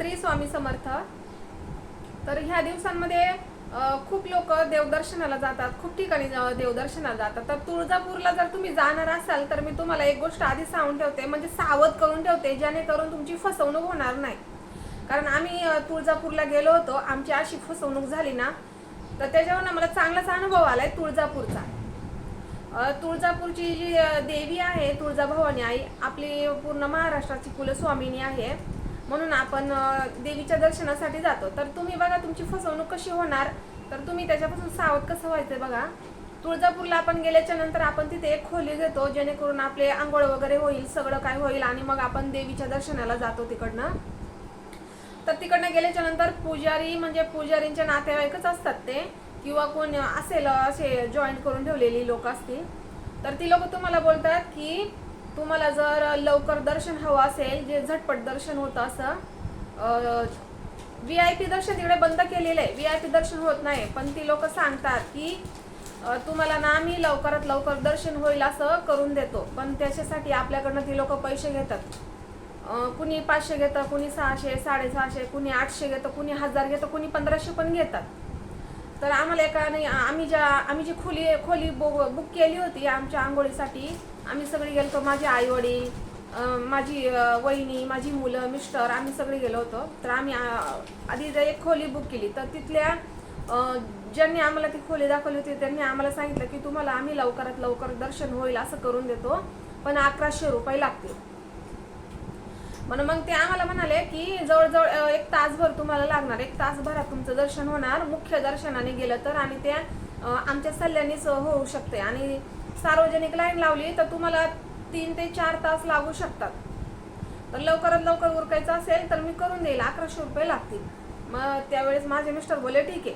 श्री स्वामी समर्थ. तर ह्या दिवसांमध्ये खूप लोक देवदर्शनाला जातात खूप ठिकाणी देवदर्शनाला जातात. तर तुळजापूरला जर तुम्ही जाणार असाल तर मी तुम्हाला एक गोष्ट आधी सांगून ठेवते म्हणजे सावध करून ठेवते जेणेकरून तुमची फसवणूक होणार नाही. कारण आम्ही तुळजापूरला गेलो होतो आमची अशी फसवणूक झाली ना तर त्याच्यावर मला चांगलाच अनुभव आलाय तुळजापूरचा. तुळजापूरची जी देवी आहे तुळजाभवानी आई आपली पूर्ण महाराष्ट्राची कुलस्वामिनी आहे. म्हणून आपण देवीच्या दर्शनासाठी जातो. तर तुम्ही बघा तुमची फसवणूक कशी होणार. तर तुम्ही त्याच्यापासून सावध कसं व्हायचं बघा. तुळजापूरला आपण गेल्याच्यानंतर आपण तिथे एक खोली घेतो जेणेकरून आपले आंघोळ वगैरे होईल सगळं काय होईल आणि मग आपण देवीच्या दर्शनाला जातो तिकडनं. तर तिकडनं गेल्याच्यानंतर पुजारी म्हणजे पुजारींच्या नातेवाईकच असतात ते. किंवा कोण असेल असे जॉईंट करून ठेवलेली लोक असतील. तर ती लोक तुम्हाला बोलतात की तुम्हाला जर लवकर दर्शन हवं असेल जे झटपट दर्शन होतं असं व्ही आय पी दर्शन तिकडे बंद केलेलं आहे. व्ही आय पी दर्शन होत नाही. पण ती लोक सांगतात की तुम्हाला ना आम्ही लवकरात लवकर दर्शन होईल असं करून देतो. पण त्याच्यासाठी आपल्याकडनं ती लोक पैसे घेतात. कुणी पाचशे घेतं कुणी सहाशे साडेसहाशे कुणी आठशे घेतं कुणी हजार घेतं कुणी पंधराशे पण घेतात. तर आम्हाला एका नाही आम्ही ज्या आम्ही जी खोली खोली बुक केली होती आमच्या आंघोळीसाठी आम्ही सगळे गेलो माझे आई वडील माझी वहिनी माझी मुलं मिस्टर आम्ही सगळे गेलो होतो. तर आम्ही आधी जर एक खोली बुक केली. तर तिथल्या ज्यांनी आम्हाला ती खोली दाखवली होती त्यांनी आम्हाला सांगितलं की तुम्हाला आम्ही लवकरात लवकर दर्शन होईल असं करून देतो पण अकराशे रुपये लागतील. म्हणून मग ते आम्हाला म्हणाले की जवळजवळ एक तासभर तुम्हाला लागणार. एक तासभरात तुमचं दर्शन होणार. मुख्य दर्शनाने गेलं तर आणि ते आमच्या सल्ल्यानेच होऊ शकते. आणि सार्वजनिक लाईन लावली तर तुम्हाला तीन ते चार तास लागू शकतात. तर लवकरात लवकर उरकायचं असेल तर मी करून देईल. अकराशे रुपये लागतील. मग त्यावेळेस माझे मिस्टर बोले ठीक आहे.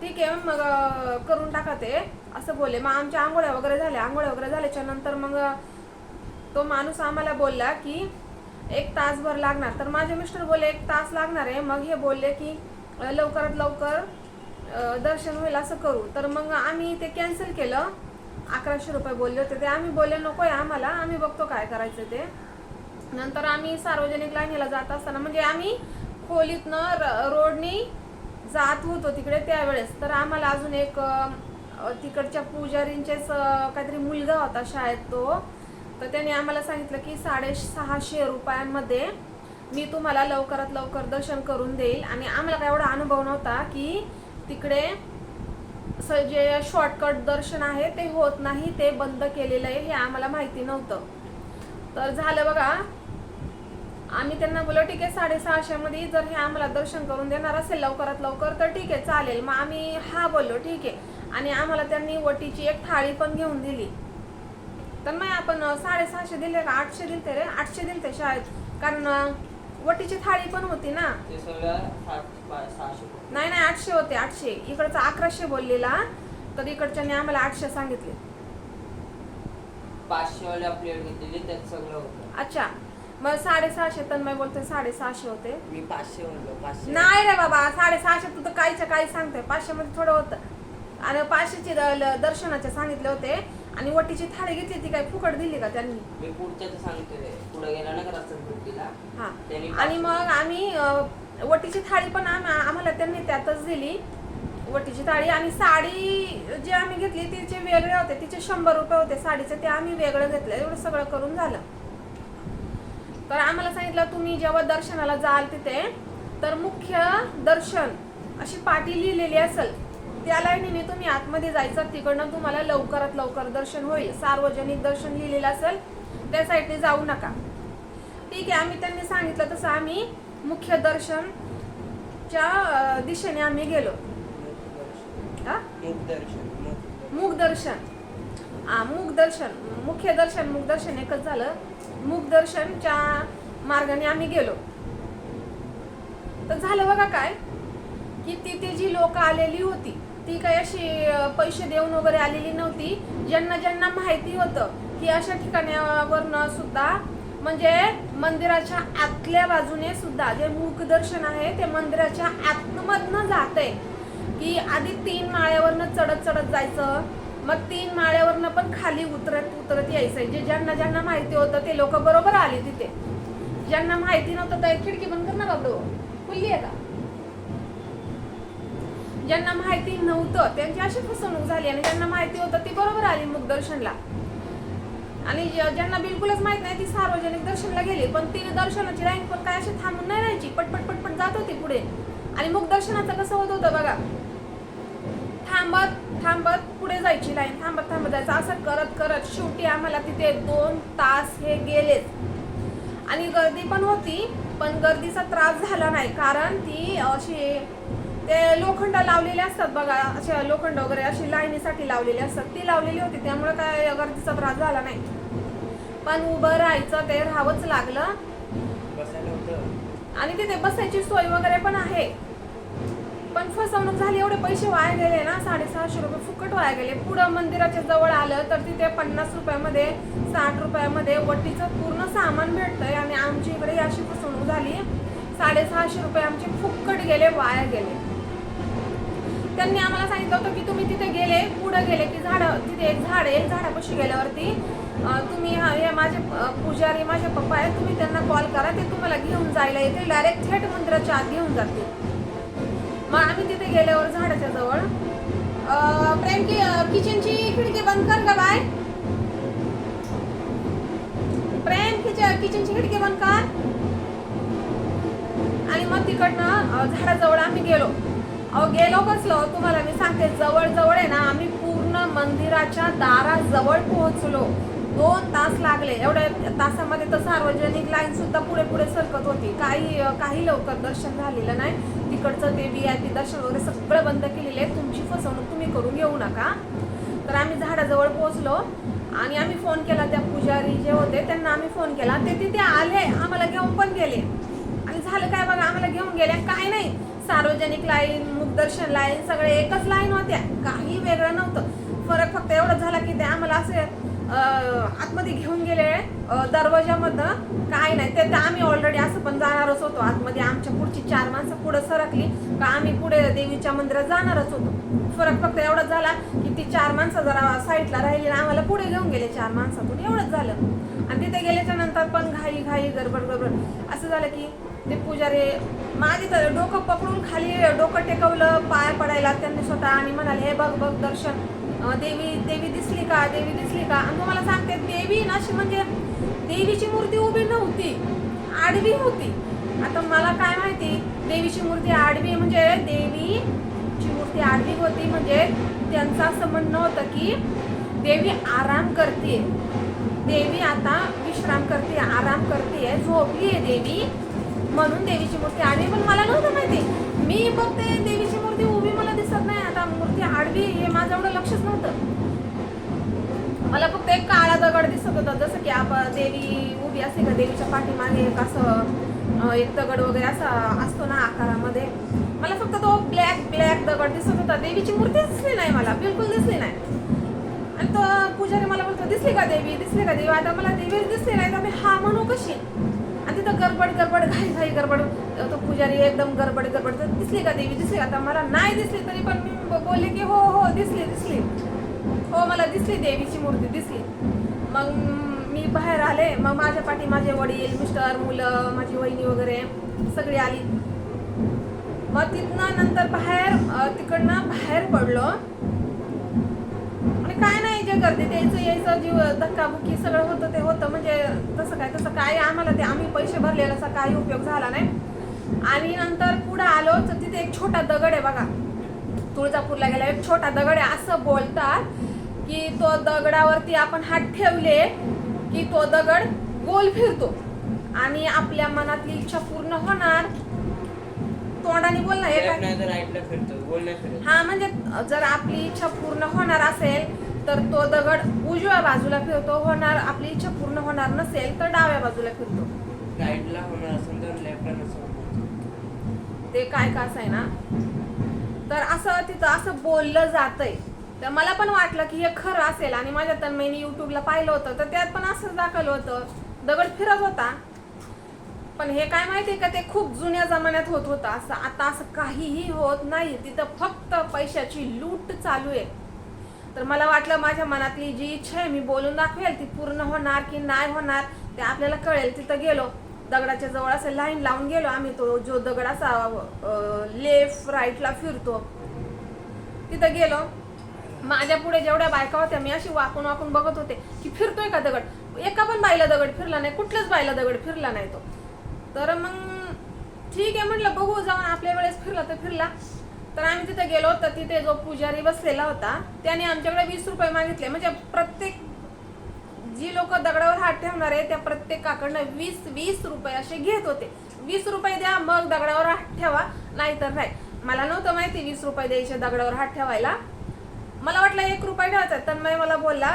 ठीक आहे मग करून टाका ते. असं बोलले. मग आमच्या आंघोळ्या वगैरे झाल्या. आंघोळ्या वगैरे झाल्याच्यानंतर मग तो माणूस आम्हाला बोलला की एक तासभर लागणार. तर माझे मिस्टर बोलले एक तास लागणार आहे. मग हे बोलले की लवकरात लवकर दर्शन होईल असं करू. तर मग आम्ही ते कॅन्सल केलं. अकराशे रुपये बोलले होते. ते आम्ही बोलले नको आहे आम्हाला. आम्ही बघतो काय करायचं ते. नंतर आम्ही सार्वजनिक लाईनीला जात असताना म्हणजे आम्ही खोलीतनं र- रोडनी जात होतो तिकडे त्यावेळेस. तर आम्हाला अजून एक तिकडच्या पुजारींचेच काहीतरी मुलगा होता शाळेत तो. तर त्याने आम्हाला सांगितलं की साडे सहाशे रुपयांमध्ये मी तुम्हाला लवकरात लवकर दर्शन करून देईल. आणि आम्हाला काय एवढा अनुभव नव्हता की तिकडे असं जे शॉर्टकट दर्शन आहे ते होत नाही ते बंद केलेलं आहे हे आम्हाला माहिती नव्हतं. तर झालं बघा आम्ही त्यांना बोललो ठीक आहे साडेसहाशेमध्ये जर हे आम्हाला दर्शन करून देणार असेल लवकरात लवकर तर ठीक आहे चालेल. मग आम्ही हा बोललो ठीक आहे. आणि आम्हाला त्यांनी वटीची एक थाळी पण घेऊन दिली. तर नाही आपण साडेसहाशे दिले का आठशे दिलते रे? आठशे दिलते शाळेत. कारण वटीची थाळी पण होती ना? ते सगळं सात पा- सहाशे रुपये. नाही नाही आठशे होते आठशे. इकडचा अकराशे बोललेला. तर इकडच्याने आम्हाला आठशे सांगितले. पाचशे वाल्या प्लेट घेतलेली त्यात सगळं होतं. अच्छा. मग साडेसहाशे तन्मय बोलते साडेसहाशे होते. मी पाचशे म्हणलो पाचशे. नाही रे बाबा साडेसहाशे तू तर काहीच्या काही सांगते पाचशे मध्ये थोडं होतं. आणि पाचशेचे द- ल- दर्शनाचे सांगितले होते. आणि वटीची थाळी घेतली ती काय फुकट दिली का त्यांनी? मी पुढच्याच सांगते रे पुढे गेला ना का रस्त्यात हा. त्यांनी आणि मग आम्ही अं, वटीची थाळी पण आम- आम्हाला त्यांनी त्यातच दिली. वटीची थाळी आणि साडी जी आम्ही घेतली तिचे वेगळे होते तिचे शंभर रुपये होते साडीचे ते आम्ही वेगळं घेतलं एवढं सगळं करून झालं. तर आम्हाला सांगितलं तुम्ही जेव्हा दर्शनाला जाल तिथे तर मुख्य दर्शन अशी पाटी लिहिलेली असेल. त्या लाईनीने तुम्ही आतमध्ये जायचं तिकडनं तुम्हाला लवकरात लवकर दर्शन होईल. सार्वजनिक दर्शन लिहिलेलं असेल त्या साईडने जाऊ नका. ठीक आहे आम्ही त्यांनी सांगितलं तसं आम्ही मुख्य दर्शनच्या दिशेने आम्ही गेलो. मुख दर्शन मुख दर्शन. हा मुख दर्शन. मुख्य दर्शन मुख दर्शन एकच झालं. मुख दर्शनच्या मार्गाने आम्ही गेलो. तर झालं बघा काय? की तिथे जी लोक आलेली होती ती काही अशी पैसे देऊन वगैरे आलेली नव्हती. ज्यांना ज्यांना माहिती होतं की अशा ठिकाणावरनं सुद्धा म्हणजे मंदिराच्या आतल्या बाजूने सुद्धा जे मुखदर्शन आहे ते मंदिराच्या आतमधनं जात आहे की आधी तीन माळ्यावरनं चढत चढत जायचं मग तीन माळ्यावरनं पण खाली उतरत उतरत यायचं जे ज्यांना ज्यांना माहिती होतं ते लोक बरोबर आले तिथे. ज्यांना माहिती नव्हतं तर खिडकी बंद कर ना बाबडो. खुल्ली आहे का? ज्यांना माहिती नव्हतं त्यांची अशी फसवणूक झाली आणि ज्यांना माहिती होतं ती बरोबर आली मुख दर्शनला. आणि ज्यांना बिलकुलच माहीत नाही ती सार्वजनिक दर्शनला गेली पण तिने दर्शनाची लाईन पण काय अशी थांबून नाही राहायची पटपट पटपट जात होती पुढे. आणि मुख दर्शनाचं कसं होत होतं बघा. थांबत थांबत पुढे जायची लाईन थांबत थांबत जायचं. असं करत करत शेवटी आम्हाला तिथे दोन तास हे गेलेच आणि गर्दी पण होती पण गर्दीचा त्रास झाला नाही. कारण ती अशी ते लोखंड लावलेले असतात बघा असे लोखंड वगैरे अशी लाईनीसाठी लावलेली असतात. ती लावलेली होती त्यामुळे काय गर्दीचा त्रास झाला नाही. पण उभं राहायचं ते राहावंच लागलं. आणि तिथे बसायची सोय वगैरे पण आहे. पण फसवणूक झाली एवढे पैसे वाया गेले ना साडेसहाशे रुपये फुकट वाया गेले. पुढं मंदिराच्या जवळ आलं तर तिथे पन्नास रुपयामध्ये साठ रुपयामध्ये वटीचं पूर्ण सामान भेटतंय आणि आमच्या इकडे अशी फसवणूक झाली. साडेसहाशे रुपये आमचे फुकट गेले वाया गेले. त्यांनी आम्हाला सांगितलं होतं की तुम्ही तिथे गेले पुढे गेले की झाड तिथे एक झाड आहे झाडापाशी गेल्यावरती तुम्ही हा- हे माझे पुजारी माझे पप्पा आहेत तुम्ही त्यांना कॉल करा ते तुम्हाला घेऊन जायला येते डायरेक्ट थेट मंदिराच्या आत घेऊन जाते मग आम्ही तिथे गेल्यावर झाडाच्या जवळ प्रेम की किचनची खिडकी बंद कर का बाय. प्रेम किचनची खिडकी बंद कर. आणि मग तिकडनं झाडाजवळ आम्ही गेलो. अहो गेलो कसलो? तुम्हाला मी सांगते जवळ जवळ आहे ना आम्ही पूर्ण मंदिराच्या दाराजवळ पोहोचलो. दोन तास लागले. एवढ्या तासामध्ये तर सार्वजनिक लाईन सुद्धा पुढे पुढे सरकत होती. काही काही लवकर दर्शन झालेलं नाही. तिकडचं ते व्ही आय पी दर्शन वगैरे सगळं बंद केलेले आहे. तुमची फसवणूक तुम्ही करून घेऊ नका. तर आम्ही झाडाजवळ पोहोचलो. आणि आम्ही फोन केला त्या पुजारी जे होते त्यांना आम्ही फोन केला. ते तिथे आले. आम्हाला घेऊन पण गेले. झालं काय बघा आम्हाला घेऊन गेल्या. काय नाही. सार्वजनिक लाईन मुखदर्शन लाईन सगळे एकच लाईन होत्या. काही वेगळं नव्हतं. फरक फक्त एवढं झाला की ते आम्हाला असे आतमध्ये घेऊन गेले. दरवाजामध्ये दरवाजामधनं काय नाही. ते तर आम्ही ऑलरेडी असं पण जाणारच होतो. आतमध्ये आमच्या पुढची चार माणसं पुढे सरकली का आम्ही पुढे देवीच्या मंदिरात जाणारच होतो. फरक फक्त एवढंच झाला की ती चार माणसं जरा साईडला राहिली आणि आम्हाला पुढे घेऊन गेले. चार माणसातून एवढंच झालं. आणि तिथे गेल्याच्यानंतर पण घाई घाई गडबड गडबड. असं झालं की ते पुजारी माझे तर डोकं पकडून खाली डोकं टेकवलं पाय पडायला त्यांनी स्वतः आणि म्हणाले हे बघ बघ दर्शन देवी देवी दिसली का देवी दिसली का? आणि तुम्हाला सांगते देवी ना अशी म्हणजे देवीची मूर्ती उभी नव्हती आडवी होती. आता मला काय माहिती देवीची मूर्ती आडवी म्हणजे देवीची मूर्ती आडवी होती म्हणजे त्यांचं असं म्हणणं होतं की देवी आराम करते. देवी आता विश्राम करते आराम करते झोपली आहे देवी. म्हणून देवीची मूर्ती आडवी पण मला नव्हतं माहिती. मी बघते देवीची मूर्ती उभी मला दिसत नाही. आता मूर्ती आडवी हे माझं एवढं लक्षच नव्हतं. मला फक्त एक काळा दगड दिसत होता. जसं की आपण देवी उभी असते का देवीच्या पाठीमागे एक असं एक दगड वगैरे असा असतो ना आकारामध्ये. मला फक्त तो ब्लॅक ब्लॅक दगड दिसत होता. देवीची मूर्ती दिसली नाही मला. बिलकुल दिसली नाही. आणि तो पुजारी मला बोलतो दिसली का देवी? दिसली का देवी? आता मला देवी दिसली नाही तर मी हा म्हणू कशी? आणि तिथं गडबड गडबड घाई घाई गडबड. तो पुजारी एकदम गडबड गडबड. तर दिसली का देवी? दिसली आता मला नाही दिसली तरी पण मी बोलले की हो हो दिसली दिसली. हो मला दिसली देवीची मूर्ती दिसली. मग मी बाहेर आले. मग माझ्या पाठी माझे वडील मिस्टर मुलं माझी वहिनी वगैरे सगळी आली. मग तिथनं नंतर बाहेर तिकडनं बाहेर पडलो. आणि काय नाही जे गर्दीत यायचं यायचं जीव धक्काबुक्की सगळं होतं ते होतं. म्हणजे तसं काय तसं काय. आम्हाला ते आम्ही पैसे भरलेला काही उपयोग झाला नाही. आणि नंतर पुढे आलो तर तिथे एक छोटा दगड आहे बघा. तुळजापूरला गेला एक छोटा दगड आहे. असं बोलतात की तो दगडावरती आपण हात ठेवले की तो दगड गोल फिरतो. आणि आपल्या मनातली इच्छा पूर्ण होणार. तोंडाने बोल ना एका लेफ्ट नाही तर राईटला फिरतो. गोल नाही फिरत. हा म्हणजे जर आपली इच्छा पूर्ण होणार असेल तर तो दगड उजव्या बाजूला फिरतो होणार आपली इच्छा पूर्ण होणार नसेल तर डाव्या बाजूला फिरतो. राईटला होणार असेल तर लेफ्टला नसेल. ते काय का असं आहे ना? तर असं तिथं असं बोललं जातंय. तर मला पण वाटलं की हे खरं असेल आणि माझ्या तन्मयनी युट्यूबला पाहिलं होतं तर त्यात पण असंच दाखवलं होतं. दगड फिरत होता. पण हे काय माहितीये का ते खूप जुन्या जमान्यात होत होतं. असं आता असं काहीही होत नाही. तिथं फक्त पैशाची लूट चालू आहे. तर मला वाटलं माझ्या मनातली जी इच्छा आहे मी बोलून दाखवेल ती पूर्ण होणार की नाही होणार ते आपल्याला कळेल. तिथं गेलो. दगडाच्या जवळ असं लाईन लावून गेलो आम्ही तो जो दगड असा लेफ्ट राईटला फिरतो. तिथं गेलो. माझ्या पुढे जेवढ्या बायका होत्या मी अशी वाकून वाकून बघत होते की फिरतोय का दगड? एका पण बाईला दगड फिरला नाही कुठल्याच बाईला दगड फिरला नाही तो. तर मग ठीक आहे म्हटलं बघू जाऊन आपल्या वेळेस फिरला तर फिरला. तर आम्ही तिथे गेलो तर तिथे जो पुजारी बसलेला होता त्याने आमच्याकडे वीस रुपये मागितले. म्हणजे प्रत्येक जी लोक दगडावर हात ठेवणार आहे त्या प्रत्येकाकडनं वीस वीस रुपये असे घेत होते. वीस रुपये द्या मग दगडावर हात ठेवा नाहीतर नाही. मला नव्हतं माहिती वीस रुपये द्यायचे दगडावर हात ठेवायला. मला वाटलं एक रुपये ठेवायचा तन्मय मला बोलला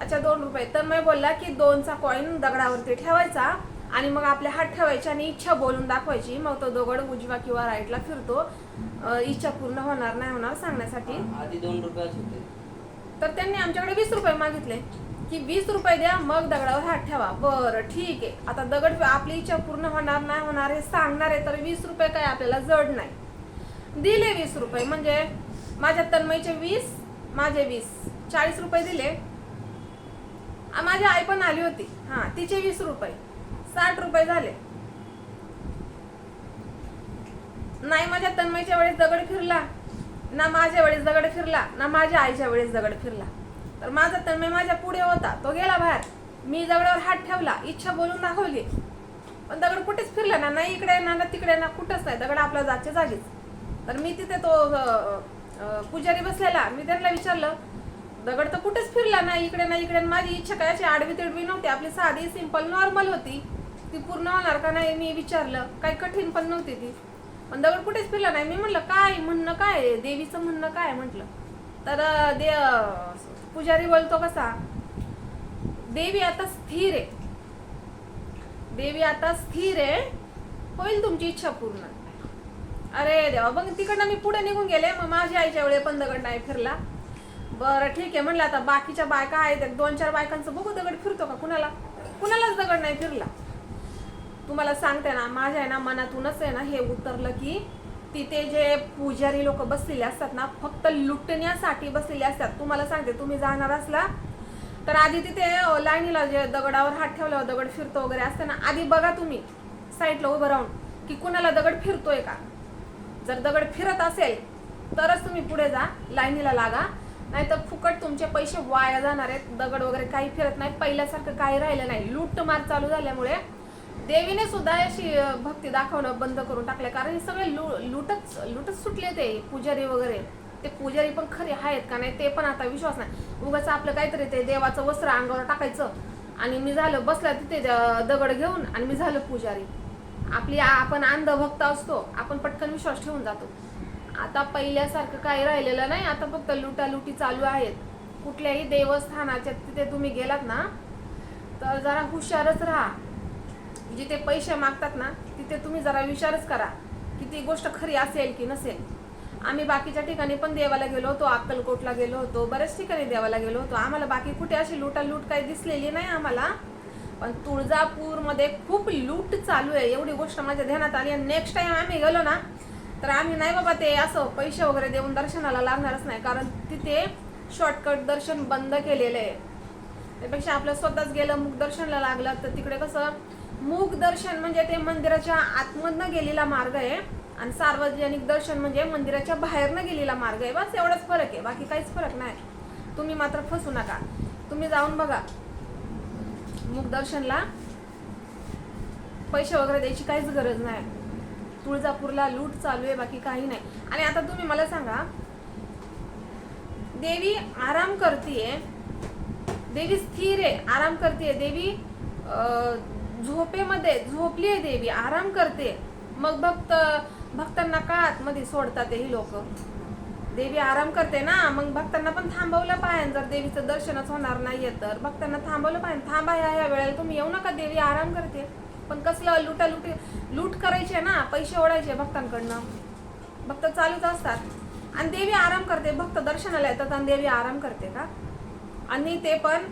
अच्छा दोन रुपये. तन्मय बोलला की दोनचा कॉईन दगडावरती ठेवायचा आणि मग आपले हात ठेवायचे आणि इच्छा बोलून दाखवायची. मग तो दगड उजवा किंवा राईटला फिरतो. इच्छा पूर्ण होणार नाही होणार सांगण्यासाठी. आधी दोन रुपयाच होते. तर त्यांनी आमच्याकडे वीस रुपये मागितले. की वीस रुपये द्या मग दगडावर हात ठेवा. बरं ठीक आहे. आता दगड आपली इच्छा पूर्ण होणार नाही होणार हे सांगणार आहे तर वीस रुपये काय आपल्याला जड नाही. दिले वीस रुपये म्हणजे माझ्या तन्मयचे वीस माझे वीस. चाळीस रुपये दिले. माझी आई पण आली होती. हा तिचे वीस रुपये. साठ रुपये झाले. नाही माझ्या तन्मयच्या वेळेस दगड फिरला ना माझ्या वेळेस दगड फिरला ना माझ्या आईच्या वेळेस दगड फिरला. तर माझा तन्मय माझ्या पुढे होता तो गेला बाहेर. मी दगडावर हात ठेवला इच्छा बोलून दाखवली. पण दगड कुठेच फिरला ना नाही इकडे ना ना तिकडे ना कुठंच नाही. दगड आपला जागच्या जागीच. तर मी तिथे तो पुजारी बसलेला. मी त्यांना विचारलं दगड तर कुठेच फिरला नाही इकडे नाही इकडे माझी इच्छा काय? अशी आडवी तिडवी नव्हती. आपली साधी सिंपल नॉर्मल होती. ती पूर्ण होणार का नाही? मी विचारलं. काही कठीण पण नव्हती ती. पण दगड कुठेच फिरला नाही. मी म्हणलं काय म्हणणं काय देवीचं म्हणणं काय म्हटलं. तर दे पुजारी बोलतो कसा देवी आता स्थिर आहे. देवी आता स्थिर आहे. होईल तुमची इच्छा पूर्ण. अरे देवा बघ तिकडनं मी पुढे निघून गेले. मग माझ्या आईच्या वेळे पण दगड नाही फिरला. बरं ठीक आहे. म्हणलं आता बाकीच्या बायका आहेत. दोन चार बायकांचं बघू दगड फिरतो का कुणाला? कुणालाच दगड नाही फिरला. तुम्हाला सांगते ना माझ्या आहे ना मनातूनच आहे ना हे उतरलं की तिथे जे पुजारी लोक बसलेले असतात ना फक्त लुटण्यासाठी बसलेले असतात. तुम्हाला सांगते तुम्ही जाणार असला तर आधी तिथे लाईनीला जे दगडावर हात ठेवल्यावर दगड फिरतो वगैरे असतं ना आधी बघा तुम्ही साईडला उभं राहून की कुणाला दगड फिरतोय का? जर दगड फिरत असेल तरच तुम्ही पुढे जा लाईनीला लागा. नाही तर फुकट तुमचे पैसे वाया जाणार आहेत दगड वगैरे काही फिरत नाही पहिल्यासारखं काही राहिलं नाही. लूट मार चालू झाल्यामुळे देवीने सुद्धा अशी भक्ती दाखवणं बंद करून टाकले कारण हे सगळे लु लुटच लुटच सुटले ते पुजारी वगैरे. ते पुजारी पण खरे आहेत का नाही ते पण आता विश्वास नाही. उगाच आपलं काहीतरी ते देवाचं वस्त्र अंगावर टाकायचं आणि मी झालं बसला तिथे द- दगड घेऊन आणि मी झालं पुजारी. आपली आपण अंध भक्त असतो आपण पटकन विश्वास ठेवून जातो. आता पहिल्यासारखं काही राहिलेलं नाही आता फक्त लुटालुटी चालू आहेत. कुठल्याही देवस्थानाच्या तिथे तुम्ही गेलात ना तर जरा हुशारच राहा. जिथे पैसे मागतात ना तिथे तुम्ही जरा विचारच करा की ती गोष्ट खरी असेल की नसेल. आम्ही बाकीच्या ठिकाणी पण देवाला गेलो होतो अक्कलकोटला गेलो होतो बऱ्याच ठिकाणी देवाला गेलो होतो. आम्हाला बाकी कुठे अशी लुटालूट काही दिसलेली नाही आम्हाला. पण तुळजापूरमध्ये खूप लूट चालू आहे एवढी गोष्ट माझ्या ध्यानात आली आणि नेक्स्ट टाइम आम्ही गेलो ना तर आम्ही नाही बाबा ते असं पैसे वगैरे देऊन दर्शनाला लागणारच नाही. कारण तिथे शॉर्टकट दर्शन बंद केलेलं आहे. त्यापेक्षा आपलं स्वतःच गेलं मुख दर्शनला लागलं तर तिकडे कसं मुख दर्शन म्हणजे ते मंदिराच्या आतमधनं गेलेला मार्ग आहे. आणि सार्वजनिक दर्शन म्हणजे मंदिराच्या बाहेरनं गेलेला मार्ग आहे. बस एवढाच फरक आहे. बाकी काहीच फरक नाही. तुम्ही मात्र फसू नका. तुम्ही जाऊन बघा. मुख दर्शनला पैसे वगैरे द्यायची काहीच गरज नाही. तुळजापूरला लूट चालू आहे. बाकी काही नाही. आणि आता तुम्ही मला सांगा. देवी आराम करतीये. देवी स्थिर आहे. आराम करते देवी झोपेमध्ये झोपली आहे देवी आराम करते. मग भक्त भक्तांना का आतमध्ये सोडतात ही लोक. देवी आराम करते ना मग भक्तांना पण थांबवलं पाहिजे. जर देवीचं दर्शनच होणार नाहीये तर भक्तांना थांबवलं पाहिजे. थांबा ह्या ह्या वेळेला तुम्ही येऊ नका देवी आराम करते. पण कसलं लुटा लुटी लूट करायचे ना पैसे ओढायचे भक्तांकडनं. भक्त चालूच असतात. आणि देवी आराम करते भक्त दर्शनाला येतात आणि देवी आराम करते का? आणि ते पण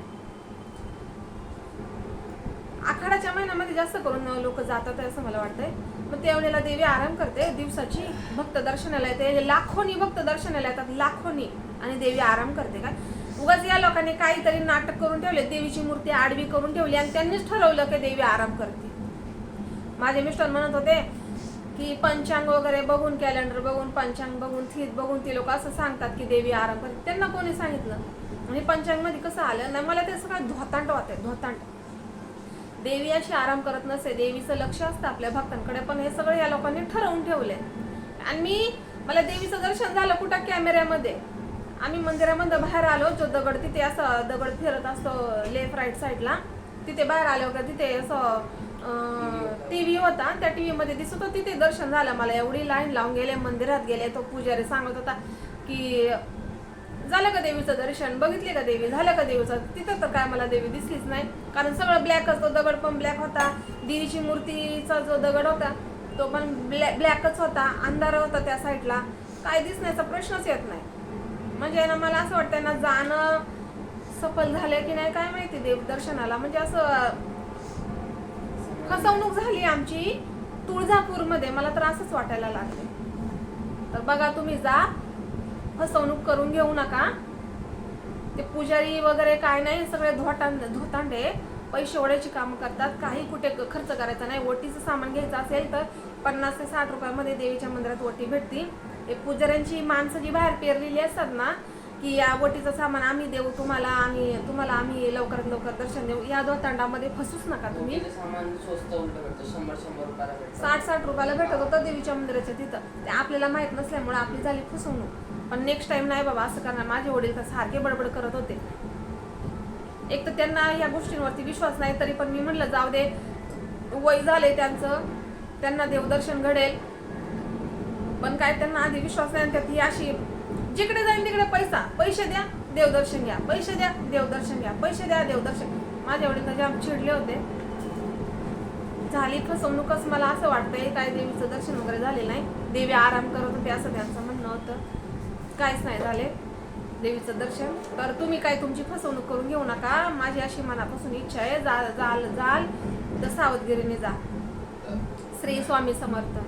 आखाडाच्या महिन्यामध्ये जास्त करून लोक जातात असं मला वाटतंय. मग त्यावेळेला देवी आराम करते दिवसाची भक्त दर्शनाला येते. लाखोनी भक्त दर्शनाला येतात लाखोनी. आणि देवी आराम करते का उगाच या लोकांनी काहीतरी नाटक करून ठेवले देवीची मूर्ती आडवी करून ठेवली आणि त्यांनीच ठरवलं की देवी आराम करते. माझे मिस्टर म्हणत होते की पंचांग वगैरे बघून कॅलेंडर बघून पंचांग बघून थीत बघून ते लोक असं सांगतात की देवी आराम करते. त्यांना कोणी सांगितलं? आणि पंचांगमध्ये कसं आलं? नाही मला ते सगळं धोतांड वाटते धोतांड. देवी अशी आराम करत नसे देवीचं लक्ष असतं आपल्या भक्तांकडे पण हे सगळं या लोकांनी ठरवून ठेवलंय आणि मी मला देवीचं दर्शन झालं कुठं? कॅमेऱ्यामध्ये. आम्ही मंदिरामध्ये बाहेर आलो जो दगड तिथे असं दगड फिरत असतो लेफ्ट राईट साईडला तिथे बाहेर आलो का तिथे असं टी व्ही होता त्या टी मध्ये दिसत होतं तिथे दर्शन झालं मला. एवढी लाईन लावून गेले मंदिरात गेले तो पुजारी सांगत होता की झालं का देवीचं दर्शन? बघितले का देवी? झालं का देवीचं? तिथं तर काय मला देवी दिसलीच नाही. कारण सगळं ब्लॅकच तो दगड पण ब्लॅक होता. देवीची मूर्तीचा जो दगड होता तो पण ब्लॅक ब्लॅकच होता. अंधार होता त्या साईडला काय दिसण्याचा प्रश्नच येत नाही. म्हणजे ना मला असं वाटतं ना जाणं सफल झालं की नाही काय माहिती देव दर्शनाला. म्हणजे असं फसवणूक झाली आमची तुळजापूरमध्ये. मला तर असंच वाटायला लागले. तर बघा तुम्ही जा. फसवणूक करून घेऊ नका. ते पुजारी वगैरे काय नाही सगळे धोटांड धोतांडे. पैसे ओढायची कामं करतात. काही कुठे खर्च करायचा नाही. ओटीचं सामान घ्यायचं असेल तर पन्नास ते साठ रुपयामध्ये देवीच्या मंदिरात ओटी भेटती हे पुजाऱ्यांची माणसं जी बाहेर पेरलेली असतात ना की या ओटीचं सामान आम्ही देऊ तुम्हाला आम्ही तुम्हाला आम्ही लवकरात लवकर दर्शन देऊ. या धोतांडामध्ये फसूच नका तुम्ही. साठ साठ रुपयाला भेटत होतं देवीच्या मंदिराच्या तिथं. ते आपल्याला माहीत नसल्यामुळे आपली झाली फसवणूक. पण नेक्स्ट टाइम नाही बाबा असं करणार. माझे वडील तर सारखे बडबड करत होते. एक तर त्यांना या गोष्टींवरती विश्वास नाही तरी पण मी म्हणलं जाऊ दे. वय झाले त्यांचं. त्यांना देवदर्शन घडेल. पण काय त्यांना आधी विश्वास नाही आणि त्यात ही अशी जिकडे जाईल तिकडे पैसा. पैसे द्या देवदर्शन घ्या. पैसे द्या देवदर्शन घ्या. पैसे द्या देवदर्शन. माझ्या वडील तर जाम चिडले होते. झाली फसवणूकच मला असं वाटतंय काय देवीचं दर्शन वगैरे झाले नाही. देवी आराम करत होते असं त्यांचं म्हणणं होतं. काहीच नाही झाले. देवीचं दर्शन. तर तुम्ही काय तुमची फसवणूक करून घेऊ नका. माझी अशी मनापासून इच्छा आहे जा जाल जाल. तर सावधगिरीने जा. श्री स्वामी समर्थ.